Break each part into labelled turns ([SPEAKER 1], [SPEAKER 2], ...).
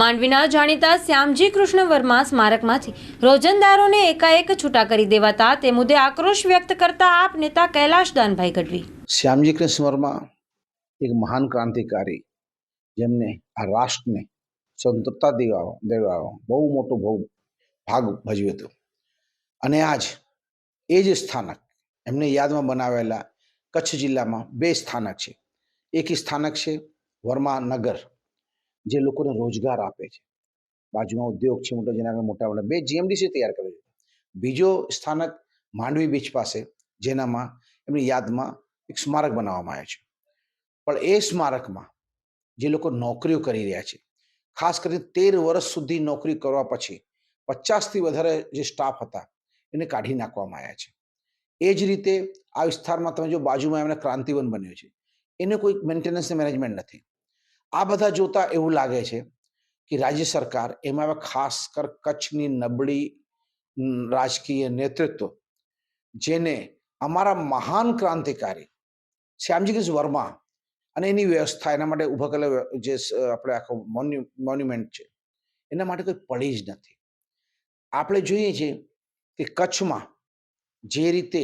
[SPEAKER 1] માંડવીના જાણીતા શ્યામજી કૃષ્ણ વર્મા સ્મારકમાંથી રોજંદારોને એકાએક છૂટા કરી દેવાતા તે મુદ્દે આક્રોશ વ્યક્ત કરતા આપ નેતા કૈલાશ દાનભાઈ ગઢવી.
[SPEAKER 2] શ્યામજી કૃષ્ણ વર્મા એક મહાન ક્રાંતિકારી, જેમને આ રાષ્ટ્રને સ્વતંત્રતા દેવા દેવા બહુ મોટો ભોગ ભાગ ભજવ્યો હતો. અને આજ એ જ સ્થાનક, એમને યાદમાં બનાવેલા કચ્છ જિલ્લામાં બે સ્થાનક છે. એક સ્થાનક છે વર્મા નગર જે લોકોને રોજગાર આપે છે. બાજુમાં ઉદ્યોગ છે, મોટો, જેના મોટા મોટા, બે જીએમડીસી તૈયાર કરે છે. બીજો સ્થાનક માંડવી બીચ પાસે, જેનામાં એમની યાદમાં એક સ્મારક બનાવવામાં આવ્યું છે. પણ એ સ્મારકમાં જે લોકો નોકરીઓ કરી રહ્યા છે, ખાસ કરીને તેર વર્ષ સુધી નોકરી કરવા પછી પચાસથી વધારે જે સ્ટાફ હતા, એને કાઢી નાખવામાં આવ્યા છે. એ જ રીતે આ વિસ્તારમાં તમે જો બાજુમાં એમને ક્રાંતિવન બન્યો છે, એને કોઈ મેન્ટેનન્સ મેનેજમેન્ટ નથી. આ બધા જોતા એવું લાગે છે કે રાજ્ય સરકાર એમાં હવે ખાસ કર કચ્છની નબળી રાજકીય નેતૃત્વ, જેને અમારા મહાન ક્રાંતિકારી શ્યામજી વર્મા અને એની વ્યવસ્થા એના માટે ઊભા કરેલા જે આપણે આખો મોન્યુ, મોન્યુમેન્ટ છે, એના માટે કોઈ પડી જ નથી. આપણે જોઈએ છીએ કે કચ્છમાં જે રીતે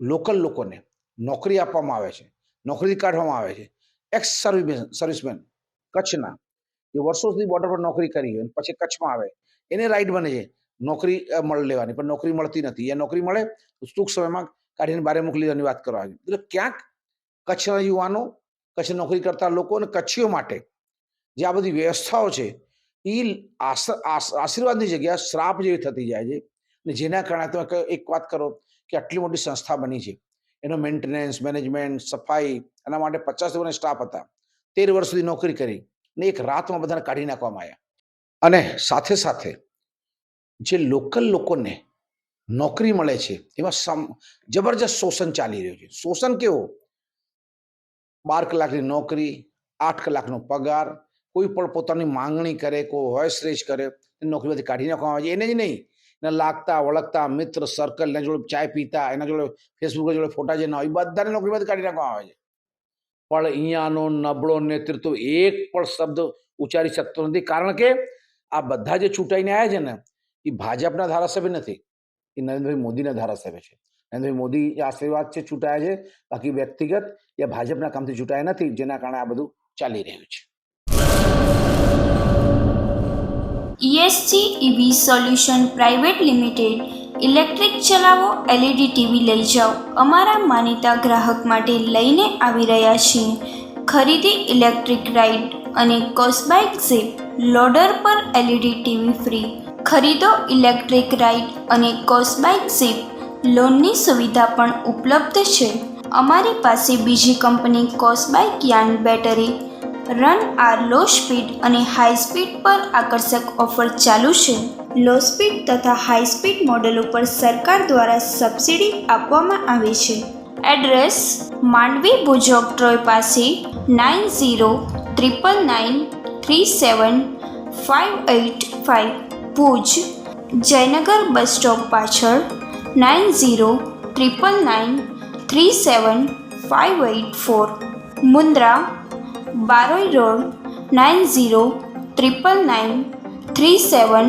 [SPEAKER 2] લોકલ લોકોને નોકરી આપવામાં આવે છે, નોકરી કાઢવામાં આવે છે એક્સ સર્વિસમેન સર્વિસમેન કચ્છના. એ વર્ષો સુધી બોર્ડર પર નોકરી કરી હોય પછી કચ્છમાં આવે. એને રાઈટ બને છે. નોકરી મળી લેવાની. પણ નોકરી મળતી નથી. એ નોકરી મળે ટૂંક સમયમાં કાઢીને બહાર મોકલી દેવાની વાત કરવા આવી. એટલે ક્યાંક કચ્છના યુવાનો, કચ્છ નોકરી કરતા લોકો અને કચ્છીઓ માટે જે આ બધી વ્યવસ્થાઓ છે એ આશ- આશ- આશીર્વાદની જગ્યા શ્રાપ જેવી થતી જાય છે. અને જેના કારણે તમે એક વાત કરો કે આટલી મોટી સંસ્થા બની છે. એનો મેન્ટેનન્સ મેનેજમેન્ટ સફાઈ, એના માટે પચાસ વર્ષના સ્ટાફ હતા. તેર વર્ષ સુધી નોકરી કરી ને એક રાતમાં બધાને કાઢી નાખવામાં આવ્યા અને સાથે સાથે જે લોકલ લોકોને નોકરી મળે છે, એમાં સમ જબરજસ્ત શોષણ ચાલી રહ્યું છે. શોષણ કેવો? બાર કલાકની નોકરી, આઠ કલાકનો પગાર, કોઈ પણ પોતાની માંગણી કરે, કોઈ વોઇસ રેજ કરે નોકરીમાંથી કાઢી નાખવામાં આવે છે. એને જ નહીં, એને લાગતા, વળગતા મિત્ર સર્કલ એના જોડે ચાય પીતા, એના જોડે ફેસબુક જોડે ફોટા જે ના હોય બધાને નોકરીમાંથી કાઢી નાખવામાં આવે છે. પણ અહીંયાનો નબળો નેતૃત્વ એક પણ શબ્દ ઉચ્ચારી શકતો નથી. કારણ કે આ બધા જે ચૂંટાઈને આવ્યા છે ને, એ ભાજપના ધારાસભ્ય નથી. એ નરેન્દ્રભાઈ મોદીના ધારાસભ્ય છે. નરેન્દ્રભાઈ મોદી આશીર્વાદ છે, ચૂંટાયા છે. બાકી વ્યક્તિગત યા ભાજપના કામથી ચૂંટાયા નથી, જેના કારણે આ બધું ચાલી રહ્યું છે.
[SPEAKER 3] ESG EV solution private limited electric ચલાવો એલઈડી ટીવી લઈ જાઓ. અમારા માનીતા ગ્રાહક માટે લઈને આવી રહ્યા છીએ. ખરીદી ઇલેક્ટ્રિક રાઇડ અને કોસ્બાઇક ઝીપ, લોડર પર એલઈડી ટીવી ફ્રી. ખરીદો ઇલેક્ટ્રિક રાઇડ અને કોસ્બાઇક ઝીપ. લોનની સુવિધા પણ ઉપલબ્ધ છે. અમારી પાસે બીજી કંપની કોસ્બાઇક યાન બેટરી, રન આર લો સ્પીડ અને હાઈ સ્પીડ પર આકર્ષક ઓફર ચાલુ છે. લો સ્પીડ તથા હાઈ સ્પીડ મોડેલ ઉપર સરકાર દ્વારા સબસિડી આપવામાં આવે છે. એડ્રેસ માંડવી ભુજોગ ટ્રોય પાસે nine zero triple nine three seven five eight five Bhuj, Jaynagar bus stop પાછળ nine zero triple nine three seven five eight four. Mundra, Baroi road nine zero triple nine three seven